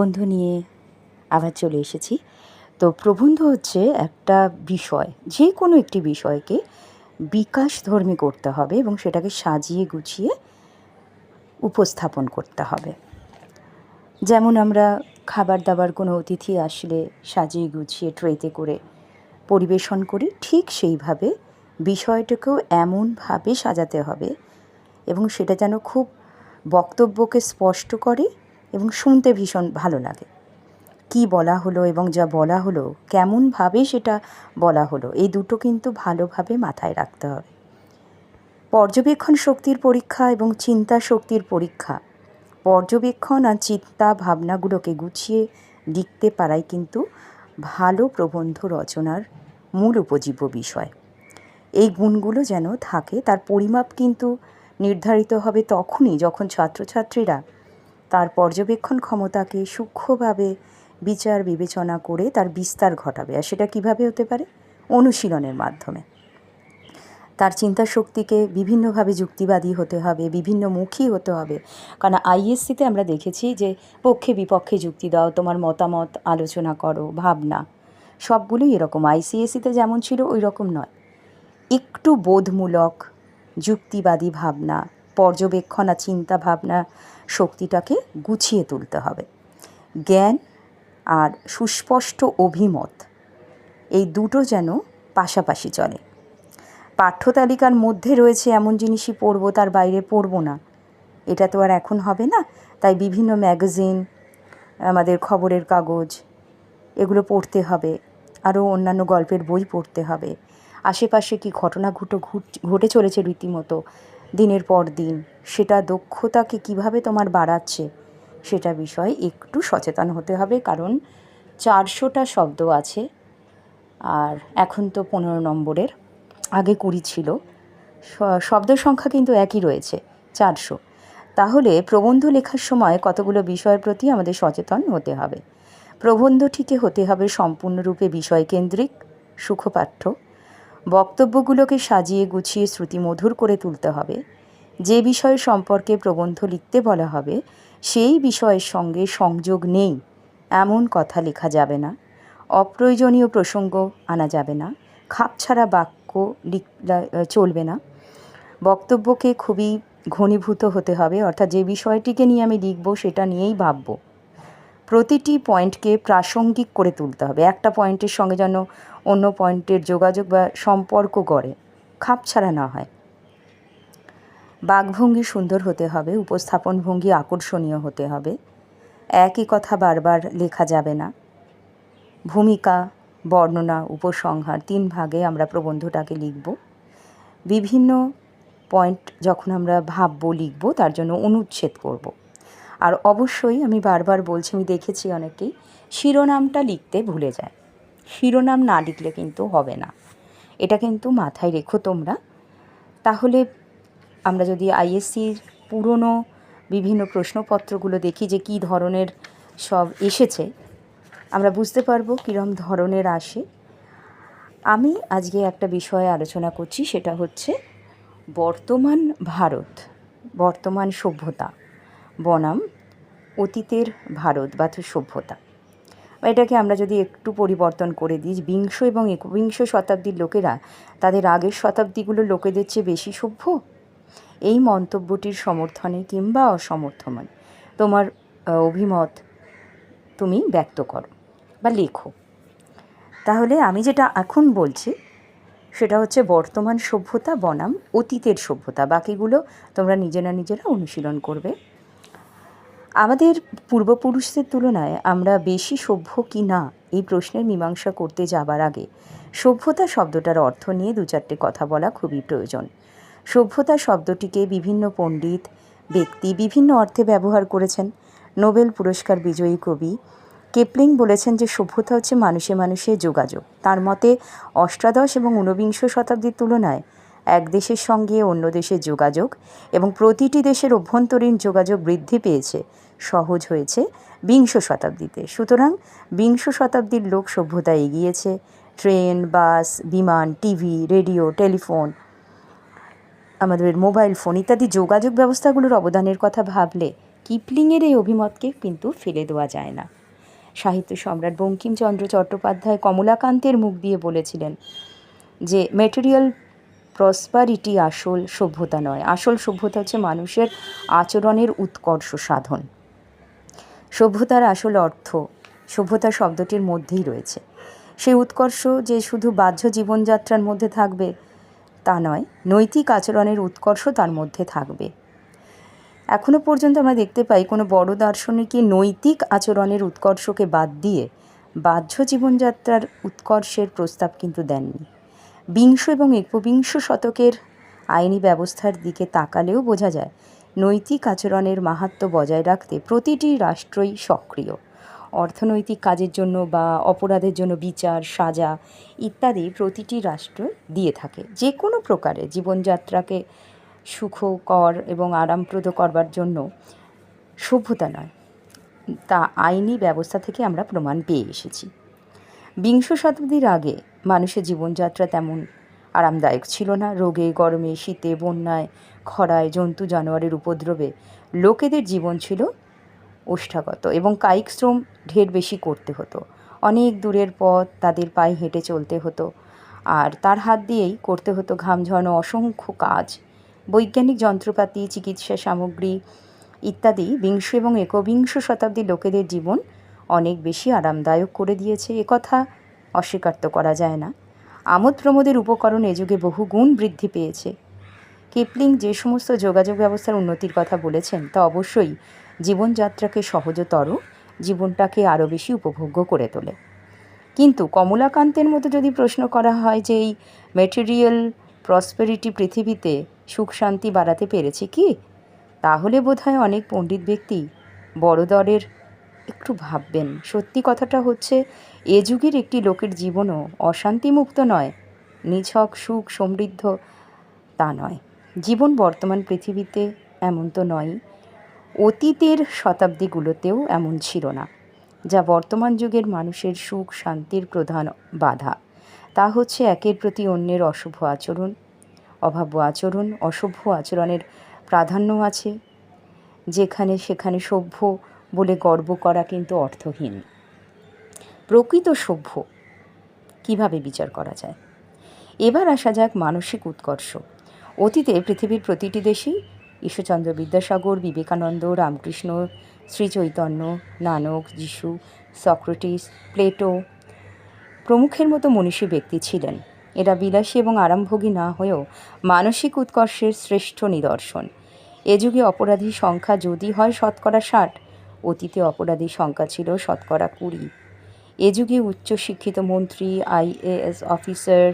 প্রবন্ধ নিয়ে আবার চলে এসেছি। তো প্রবন্ধ হচ্ছে একটা বিষয় যে কোনো একটি বিষয়কে বিকাশধর্মী করতে হবে এবং সেটাকে সাজিয়ে গুছিয়ে উপস্থাপন করতে হবে। যেমন আমরা খাবার দাবার কোনো অতিথি আসলে সাজিয়ে গুছিয়ে ট্রেতে করে পরিবেশন করি, ঠিক সেইভাবে বিষয়টাকেও এমনভাবে সাজাতে হবে এবং সেটা যেন খুব বক্তব্যকে স্পষ্ট করে এবং শুনতে ভীষণ ভালো লাগে। কী বলা হলো এবং যা বলা হলো, কেমনভাবে সেটা বলা হলো, এই দুটো কিন্তু ভালোভাবে মাথায় রাখতে হবে। পর্যবেক্ষণ শক্তির পরীক্ষা এবং চিন্তা শক্তির পরীক্ষা। পর্যবেক্ষণ আর চিন্তা ভাবনাগুলোকে গুছিয়ে লিখতে পারাই কিন্তু ভালো প্রবন্ধ রচনার মূল উপজীব্য বিষয়। এই গুণগুলো যেন থাকে, তার পরিমাপ কিন্তু নির্ধারিত হবে তখনই যখন ছাত্রছাত্রীরা তার পর্যবেক্ষণ ক্ষমতাকে সূক্ষ্মভাবে বিচার বিবেচনা করে তার বিস্তার ঘটাবে। আর সেটা কীভাবে হতে পারে? অনুশীলনের মাধ্যমে। তার চিন্তা শক্তিকে বিভিন্নভাবে যুক্তিবাদী হতে হবে, বিভিন্নমুখী হতে হবে। কারণ আইএসসিতে আমরা দেখেছি যে, পক্ষে বিপক্ষে যুক্তি দাও, তোমার মতামত আলোচনা করো, ভাবনা। সবগুলোই এরকম। আইসিএসসিতে যেমন ছিল ওই রকম নয়। একটু বোধমূলক যুক্তিবাদী ভাবনা, পর্যবেক্ষণ আর চিন্তা ভাবনা শক্তিটাকে গুছিয়ে তুলতে হবে। জ্ঞান আর সুস্পষ্ট অভিমত, এই দুটো যেন পাশাপাশি চলে। পাঠ্যতালিকার মধ্যে রয়েছে এমন জিনিসই পড়ব, তার বাইরে পড়ব না। এটা তো আর এখন হবে না। তাই বিভিন্ন ম্যাগাজিন, আমাদের খবরের কাগজ, এগুলো পড়তে হবে। আরও অন্যান্য গল্পের বই পড়তে হবে। আশেপাশে কি ঘটনা ঘুটো ঘটে চলেছে রীতিমতো? দিনের পর দিন। সেটা দক্ষতাকে কীভাবে তোমার বাড়াচ্ছে, সেটা বিষয়ে একটু সচেতন হতে হবে, কারণ চারশোটা শব্দ আছে। আর এখন তো পনেরো নম্বরের, আগে কুড়ি ছিল। শব্দ সংখ্যা কিন্তু একই রয়েছে, চারশো। তাহলে প্রবন্ধ লেখার সময় কতগুলো বিষয়ের প্রতি আমাদের সচেতন হতে হবে? প্রবন্ধটিকে হতে হবে সম্পূর্ণরূপে বিষয়কেন্দ্রিক, সুখপাঠ্য। বক্তব্যগুলোকে সাজিয়ে গুছিয়ে শ্রুতিমধুর করে তুলতে হবে। যে বিষয় সম্পর্কে প্রবন্ধ লিখতে বলা হবে, সেই বিষয়ের সঙ্গে সংযোগ নেই। এমন কথা লেখা যাবে না। অপ্রয়োজনীয় প্রসঙ্গ আনা যাবে না। খাপছাড়া বাক্য লিখ চলবে না। বক্তব্যকে খুবই ঘনীভূত হতে হবে। অর্থাৎ যে বিষয়টিকে নিয়ে আমি লিখব, সেটা নিয়েই ভাবব। প্রতিটি পয়েন্টকে প্রাসঙ্গিক করে তুলতে হবে। একটা পয়েন্টের সঙ্গে যেন অন্য পয়েন্টের যোগাযোগ বা সম্পর্ক গড়ে খাপছাড়া না হয়। বাঘভঙ্গি সুন্দর হতে হবে উপস্থাপন ভঙ্গি আকর্ষণীয় হতে হবে। একই কথা বারবার লেখা যাবে না। ভূমিকা, বর্ণনা, উপসংহার তিন ভাগে আমরা প্রবন্ধটাকে লিখব। বিভিন্ন পয়েন্ট যখন আমরা ভাববো, লিখব, তার জন্য অনুচ্ছেদ করব। আর অবশ্যই আমি বারবার বলছি, আমি দেখেছি অনেকেই, শিরোনামটা লিখতে ভুলে যায়। শিরোনাম না লিখলে কিন্তু হবে না। এটা কিন্তু মাথায় রেখো তোমরা। তাহলে আমরা যদি আইএসসির পুরনো বিভিন্ন প্রশ্নপত্রগুলো দেখি যে কী ধরনের সব এসেছে, আমরা বুঝতে পারব কীরম ধরনের আসে। আমি আজকে একটা বিষয়ে আলোচনা করছি, সেটা হচ্ছে বর্তমান ভারত, বর্তমান সভ্যতা। বনাম, অতীতের ভারত বা সভ্যতা। এটাকে আমরা যদি একটু পরিবর্তন করে দিই, বিংশ এবং একবিংশ শতাব্দীর লোকেরা তাদের আগের শতাব্দীগুলো লোকেদের চেয়ে বেশি সভ্য? এই মন্তব্যটির সমর্থনে কিংবা অসমর্থমান? তোমার অভিমত তুমি ব্যক্ত করো বা লেখো। তাহলে আমি যেটা এখন বলছি, সেটা হচ্ছে বর্তমান সভ্যতা বনাম, অতীতের সভ্যতা। বাকিগুলো তোমরা নিজেরা নিজেরা অনুশীলন করবে। আমাদের পূর্বপুরুষদের তুলনায় আমরা বেশি সভ্য কি না, এই প্রশ্নের মীমাংসা করতে যাবার আগে সভ্যতা শব্দটার অর্থ নিয়ে দু চারটে কথা বলা খুবই প্রয়োজন। সভ্যতা শব্দটিকে বিভিন্ন পণ্ডিত, ব্যক্তি বিভিন্ন অর্থে ব্যবহার করেছেন। নোবেল পুরস্কার বিজয়ী কবি কেপলিং বলেছেন যে সভ্যতা হচ্ছে মানুষে মানুষে যোগাযোগ। তার মতে অষ্টাদশ এবং ঊনবিংশ শতাব্দীর তুলনায় এক দেশের সঙ্গে অন্য দেশের যোগাযোগ এবং প্রতিটি দেশের অভ্যন্তরীণ যোগাযোগ বৃদ্ধি পেয়েছে, সহজ হয়েছে বিংশ শতাব্দীতে। সুতরাং বিংশ শতাব্দীর লোক সভ্যতা এগিয়েছে, ট্রেন, বাস, বিমান, টিভি, রেডিও, টেলিফোন, আমাদের মোবাইল ফোন ইত্যাদি যোগাযোগ ব্যবস্থাগুলোর অবদানের কথা ভাবলে কিপলিংয়ের এই অভিমতকে কিন্তু ফেলে দেওয়া যায় না। সাহিত্য সম্রাট বঙ্কিমচন্দ্র চট্টোপাধ্যায় কমলাকান্তের মুখ দিয়ে বলেছিলেন যে, মেটেরিয়াল প্রসপারিটি আসল সভ্যতা নয়। আসল সভ্যতা হচ্ছে মানুষের আচরণের উৎকর্ষ সাধন। সভ্যতার আসল অর্থ সভ্যতা শব্দটির মধ্যেই রয়েছে। সেই উৎকর্ষ যে শুধু বাহ্য জীবনযাত্রার মধ্যে থাকবে তা নয়, নৈতিক আচরণের উৎকর্ষ তার মধ্যে থাকবে। এখনও পর্যন্ত আমরা দেখতে পাই কোনো বড় দার্শনিকই নৈতিক আচরণের উৎকর্ষকে বাদ দিয়ে বাহ্য জীবনযাত্রার উৎকর্ষের প্রস্তাব কিন্তু দেননি। বিংশ এবং একবিংশ শতকের আইনি ব্যবস্থার দিকে তাকালেও বোঝা যায়, নৈতিক আচরণের মাহাত্ম্য বজায় রাখতে প্রতিটি রাষ্ট্রই সক্রিয়। অর্থনৈতিক কাজের জন্য বা অপরাধের জন্য বিচার, সাজা ইত্যাদি প্রতিটি রাষ্ট্র দিয়ে থাকে। যে কোনো প্রকারে জীবনযাত্রাকে সুখকর এবং আরামপ্রদ করবার জন্য সভ্যতা নয়, তা আইনি ব্যবস্থা থেকে আমরা প্রমাণ পেয়ে এসেছি। বিংশ শতাব্দীর আগে মানুষের জীবনযাত্রা তেমন আরামদায়ক ছিল না। রোগে, গরমে, শীতে, বন্যায়, খরায়, জন্তু, জানোয়ারের উপদ্রবে লোকেদের জীবন ছিল ওষ্ঠাগত এবং কায়িক শ্রম ঢের বেশি করতে হতো। অনেক দূরের পথ তাদের পায়ে হেঁটে চলতে হতো আর তার হাত দিয়েই করতে হতো ঘাম ঝরানো অসংখ্য কাজ। বৈজ্ঞানিক যন্ত্রপাতি, চিকিৎসা সামগ্রী ইত্যাদি বিংশ এবং একবিংশ শতাব্দীর লোকেদের জীবন অনেক বেশি আরামদায়ক করে দিয়েছে। একথা অস্বীকার তো করা যায় না। আমোদ প্রমোদের উপকরণ এ যুগে বহু গুণ বৃদ্ধি পেয়েছে। কিপলিং যে সমস্ত যোগাযোগ ব্যবস্থার উন্নতির কথা বলেছেন, তা অবশ্যই জীবনযাত্রাকে সহজতর, জীবনটাকে আরও বেশি উপভোগ্য করে তোলে। কিন্তু কমলাকান্তের মতো যদি প্রশ্ন করা হয় যে এই মেটেরিয়াল প্রসপেরিটি পৃথিবীতে সুখ শান্তি বাড়াতে পেরেছে কি? তাহলে বোধহয় অনেক পণ্ডিত ব্যক্তি বড় দরের একটু ভাববেন। সত্যি কথাটা হচ্ছে, এ যুগের একটি লোকের জীবনও অশান্তিমুক্ত নয় নিছক সুখ, সমৃদ্ধ তা নয়। জীবন বর্তমান পৃথিবীতে এমন তো নয় অতীতের শতাব্দীগুলোতেও এমন ছিল না, যা বর্তমান যুগের মানুষের সুখ, শান্তির প্রধান বাধা। তা হচ্ছে একের প্রতি অন্যের অশুভ আচরণ অভাব্য আচরণ অসভ্য আচরণের প্রাধান্য আছে, যেখানে সেখানে সভ্য বলে গর্ব করা কিন্তু অর্থহীন। প্রকৃত সভ্য। কীভাবে বিচার করা যায়? এবার আসা যাক মানসিক উৎকর্ষ। অতীতে পৃথিবীর প্রতিটি দেশেই ঈশ্বরচন্দ্র বিদ্যাসাগর, বিবেকানন্দ, রামকৃষ্ণ, শ্রীচৈতন্য, নানক, যিশু, সক্রেটিস, প্লেটো প্রমুখের মতো মনীষী ব্যক্তি ছিলেন। এরা বিলাসী এবং আরামভোগী না হয়েও মানসিক উৎকর্ষের শ্রেষ্ঠ নিদর্শন। এ যুগে অপরাধীর সংখ্যা যদি হয় শতকরা ষাট অতীতে অপরাধীর সংখ্যা ছিল শতকরা কুড়ি। এ যুগে উচ্চশিক্ষিত মন্ত্রী আইএএস অফিসার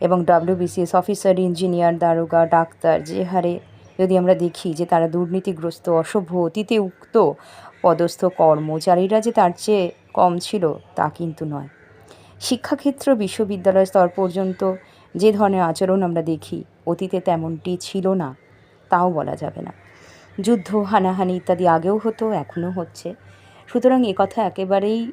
এবং ডাব্লিউবিসিএস অফিসার, ইঞ্জিনিয়ার, দারোগা, ডাক্তার যে হারে যদি আমরা দেখি যে তারা দুর্নীতিগ্রস্ত, অসভ্য, অতীতে উক্ত পদস্থ কর্মচারীরা যে তার চেয়ে কম ছিল তা কিন্তু নয়। শিক্ষাক্ষেত্র বিশ্ববিদ্যালয় স্তর পর্যন্ত যে ধরনের আচরণ আমরা দেখি, অতীতে তেমনটি ছিল না, তাও বলা যাবে না। যুদ্ধ, হানাহানি ইত্যাদি আগেও হতো, এখনও হচ্ছে। সুতরাং একথা একেবারেই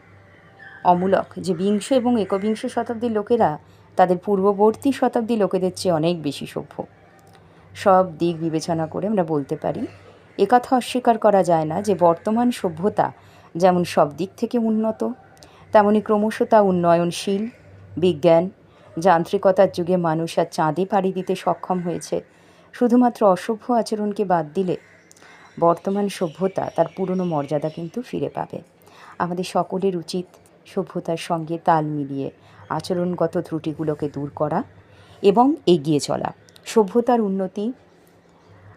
অমূলক যে বিংশ এবং একবিংশ শতাব্দীর লোকেরা তাদের পূর্ববর্তী শতাব্দী লোকেদের চেয়ে অনেক বেশি সভ্য। সব দিক বিবেচনা করে আমরা বলতে পারি একথা অস্বীকার করা যায় না যে বর্তমান সভ্যতা যেমন সব দিক থেকে উন্নত, তেমনি ক্রমশ তা উন্নয়নশীল, বিজ্ঞান, যান্ত্রিকতার যুগে মানুষ আর চাঁদে পাড়ি দিতে সক্ষম হয়েছে। শুধুমাত্র অসভ্য আচরণকে বাদ দিলে বর্তমান সভ্যতা তার পুরনো মর্যাদা কিন্তু ফিরে পাবে। আমাদের সকলের উচিত সভ্যতার সঙ্গে তাল মিলিয়ে আচরণগত ত্রুটিগুলোকে দূর করা এবং এগিয়ে চলা। সভ্যতার উন্নতি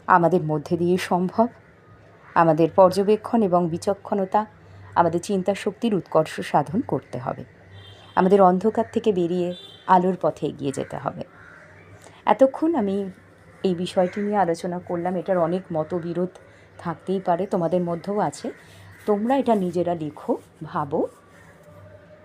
আমাদের মধ্যে দিয়ে সম্ভব। আমাদের পর্যবেক্ষণ এবং বিচক্ষণতা আমাদের চিন্তা শক্তির উৎকর্ষ সাধন করতে হবে। আমাদের অন্ধকার থেকে বেরিয়ে আলোর পথে এগিয়ে যেতে হবে। এতক্ষণ আমি এই বিষয়টি নিয়ে আলোচনা করলাম। এটার অনেক মতবিরোধ থাকতেই পারে, তোমাদের মধ্যেও আছে। তোমরা এটা নিজেরা লিখো, ভাবো।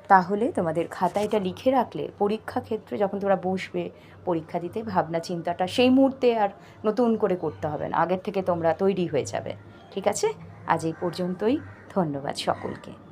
তাহলে তোমাদের খাতা এটা লিখে রাখলে পরীক্ষা ক্ষেত্রে যখন তোমরা বসবে পরীক্ষা দিতে, ভাবনা, চিন্তাটা সেই মুহূর্তে আর নতুন করে করতে হবে না। আগের থেকে তোমরা তৈরি হয়ে যাবে। ঠিক আছে? আজ এই পর্যন্তই। ধন্যবাদ সকলকে।